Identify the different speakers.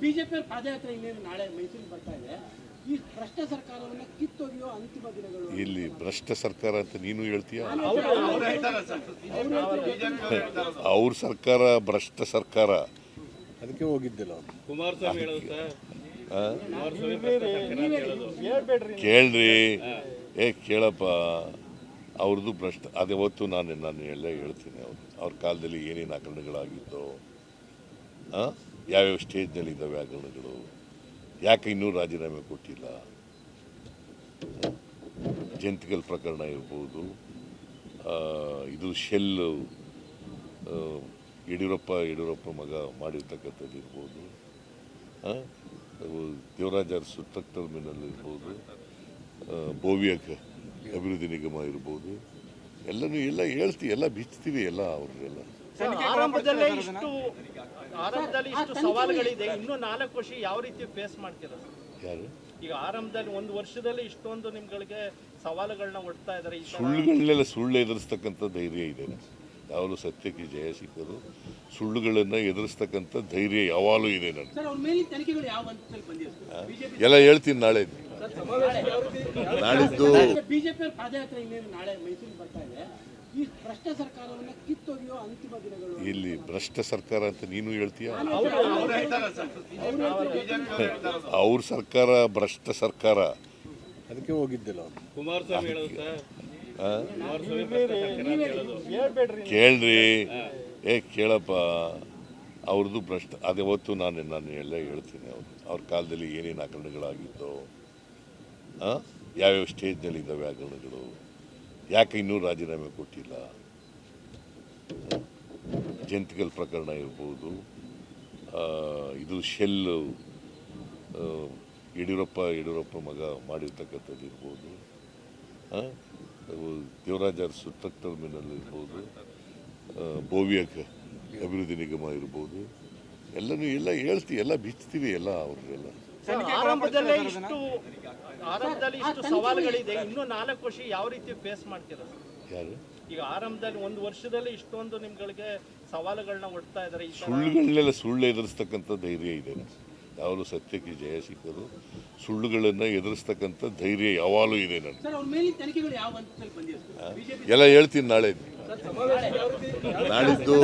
Speaker 1: BJP ಪಾದಯಾತ್ರೆ ಇನ್ನೇನು ನಾಳೆ ಮೈಸೂರಿಗೆ ಬರ್ತಾ ಇದೆ. ಈ ಭ್ರಷ್ಟ ಸರ್ಕಾರವನ್ನ ಕಿತ್ತೊಗೆಯೋ ಅಂತಿಮ ದಿನಗಳು
Speaker 2: ಇಲ್ಲಿ ಭ್ರಷ್ಟ ಸರ್ಕಾರ ಅಂತ ನೀನು ಹೇಳ್ತೀಯ? ಅವ್ರ ಸರ್ಕಾರ ಭ್ರಷ್ಟ ಸರ್ಕಾರ.
Speaker 3: ಅದಕ್ಕೆ ಹೋಗಿದ್ದಿಲ್ಲ
Speaker 2: ಕೇಳ್ರಿ. ಏ ಕೇಳಪ್ಪ. ಅವ್ರದ್ದು ಭ್ರಷ್ಟ ಅದೇ ಹೊತ್ತು ನಾನು ನಾನು ಹೇಳೇ ಹೇಳ್ತೀನಿ ಅವ್ರು. ಅವ್ರ ಕಾಲದಲ್ಲಿ ಏನೇನು ಹಗರಣಗಳಾಗಿತ್ತು ಆ? ಯಾವ್ಯಾವ ಸ್ಟೇಜ್ನಲ್ಲಿ ಇದ್ದಾವೆ ಹಗರಣಗಳು ಯಾಕೆ ಇನ್ನೂ ರಾಜೀನಾಮೆ ಕೊಟ್ಟಿಲ್ಲ? ಜಂತಿಕಲ್ ಪ್ರಕರಣ ಇರ್ಬೋದು. ಇದು ಶೆಲ್ಲು ಯಡಿಯೂರಪ್ಪ ಯಡಿಯೂರಪ್ಪ ಮಗ ಮಾಡಿರ್ತಕ್ಕಂಥದ್ದು ಇರ್ಬೋದು. ದೇವರಾಜ ಅರಸು ಟ್ರಕ್ ಟರ್ಮಿನಲ್ ಇರ್ಬೋದು. ಭೋವ್ಯ ಅಭಿವೃದ್ಧಿ ನಿಗಮ ಇರ್ಬೋದು. ಎಲ್ಲನೂ ಎಲ್ಲ ಹೇಳ್ತೀವಿ ಎಲ್ಲ ಬಿಚ್ತೀವಿ ಎಲ್ಲ ಅವ್ರನ್ನೆಲ್ಲ
Speaker 4: ಆರಂಭದಲ್ಲೇ ಇಷ್ಟು ಸವಾಲುಗಳಿದೆ. ಇನ್ನು ನಾಲ್ಕು ವರ್ಷ ಯಾವ ರೀತಿ ಫೇಸ್ ಮಾಡ್ತೀರ?
Speaker 2: ಯಾರು?
Speaker 4: ಈಗ ಆರಂಭದಲ್ಲಿ ಒಂದು ವರ್ಷದಲ್ಲಿ ಇಷ್ಟೊಂದು ನಿಮ್ಗಳಿಗೆ ಸವಾಲುಗಳನ್ನ ಒಡ್ತಾ ಇದ್ದಾರೆ.
Speaker 2: ಸುಳ್ಳುಗಳನ್ನೆಲ್ಲ ಸುಳ್ಳು ಎದುರಿಸ್ತಕ್ಕಂಥ ಧೈರ್ಯ ಇದೆ. ಯಾವಾಗಲೂ ಸತ್ಯಕ್ಕೆ ಜಯ ಸಿಕ್ಕರು ಸುಳ್ಳುಗಳನ್ನು ಎದುರಿಸ್ತಕ್ಕಂಥ ಧೈರ್ಯ ಯಾವಾಗಲೂ ಇದೆ ನನಗೆ.
Speaker 1: ಸರ್ ಅವ್ರ ಮೇಲಿನ ತನಿಖೆಗಳು ಯಾವ ಹಂತದಲ್ಲಿ ಬಿಜೆಪಿ
Speaker 2: ಎಲ್ಲ ಹೇಳ್ತೀನಿ ನಾಳೆ. ನಾಳಿದ್ದು
Speaker 1: ಬಿಜೆಪಿ ಪಾದಯಾತ್ರೆ ಇನ್ನೇನು ನಾಳೆ ಮೈಸೂರಿಗೆ ಬರ್ತಾ ಇದೆ. ಈ ಭ್ರಷ್ಟ ಸರ್ಕಾರವನ್ನು ಕಿತ್ತೊಗೆಯೋ ಅಂತಿಮ ದಿನಗಳು
Speaker 2: ಭ್ರಷ್ಟ ಸರ್ಕಾರ ಅಂತ ನೀನು ಹೇಳ್ತೀಯ? ಅವ್ರ ಸರ್ಕಾರ ಭ್ರಷ್ಟ ಸರ್ಕಾರ.
Speaker 3: ಅದಕ್ಕೆ ಹೋಗಿದ್ದಿಲ್ಲ
Speaker 2: ಕೇಳ್ರಿ. ಏ ಕೇಳಪ್ಪ. ಅವ್ರದ್ದು ಭ್ರಷ್ಟ. ಅದ್ಯಾವತ್ತು ನಾನು ನಾನು ಎಲ್ಲ ಹೇಳ್ತೀನಿ ಅವ್ರು. ಅವ್ರ ಕಾಲದಲ್ಲಿ ಏನೇನು ಹಗರಣಗಳಾಗಿತ್ತು ಆ? ಯಾವ್ಯಾವ ಸ್ಟೇಜ್ನಲ್ಲಿ ಇದ್ದಾವೆ ಆಕರಣಗಳು? ಯಾಕೆ ಇನ್ನೂ ರಾಜೀನಾಮೆ ಕೊಟ್ಟಿಲ್ಲ? ಜಂತಿಕಲ್ ಪ್ರಕರಣ ಇರ್ಬೋದು. ಆ, ಇದು ಶೆಲ್ಲು ಆ, ಯಡಿಯೂರಪ್ಪ ಯಡಿಯೂರಪ್ಪ ಮಗ ಮಾಡಿರ್ತಕ್ಕಂಥದ್ದು ಇರ್ಬೋದು. ದೇವರಾಜ ಅರಸು ಟ್ರಕ್ ಟರ್ಮಿನಲ್ ಇರ್ಬೋದು. ಭೋವ್ಯ ಅಭಿವೃದ್ಧಿ ನಿಗಮ ಇರ್ಬೋದು. ಎಲ್ಲನೂ ಎಲ್ಲ ಹೇಳ್ತೀವಿ ಎಲ್ಲ ಬಿಚ್ತೀವಿ ಎಲ್ಲ
Speaker 4: ಅವ್ರಿಗೆಲ್ಲ ಆರಂಭದಲ್ಲೇ ಇಷ್ಟು ಆರಂಭದಲ್ಲಿ ಇಷ್ಟು ಸವಾಲುಗಳಿದೆ. ಇನ್ನು ನಾಲ್ಕು ವರ್ಷ ಯಾವ ರೀತಿ ಫೇಸ್ ಮಾಡ್ತೀರಾ?
Speaker 2: ಯಾರು?
Speaker 4: ಈಗ ಆರಂಭದಲ್ಲಿ ಒಂದು ವರ್ಷದಲ್ಲಿ ಇಷ್ಟೊಂದು ನಿಮ್ಗಳಿಗೆ ಸವಾಲುಗಳನ್ನ ಒಡ್ತಾ ಇದ್ದಾರೆ ಈ
Speaker 2: ಸುಳ್ಳುಗಳನ್ನೆಲ್ಲ ಸುಳ್ಳು ಎದುರಿಸ್ತಕ್ಕಂಥ ಧೈರ್ಯ ಇದೆ ಯಾವಾಗಲೂ ಸತ್ಯಕ್ಕೆ ಜಯ ಸಿಕ್ಕರು ಸುಳ್ಳುಗಳನ್ನು ಎದುರಿಸ್ತಕ್ಕಂಥ ಧೈರ್ಯ ಯಾವಾಗಲೂ ಇದೆ ನನಗೆ
Speaker 1: ಸರ್ ಅವ್ರ ಮೇಲಿನ ತನಿಖೆಗಳು ಯಾವ ಹಂತದಲ್ಲಿ ಬಂದಿದೆ ಬಿಜೆಪಿ
Speaker 2: ಎಲ್ಲ ಹೇಳ್ತೀನಿ ನಾಳೆ. ನಾಳಿದ್ದು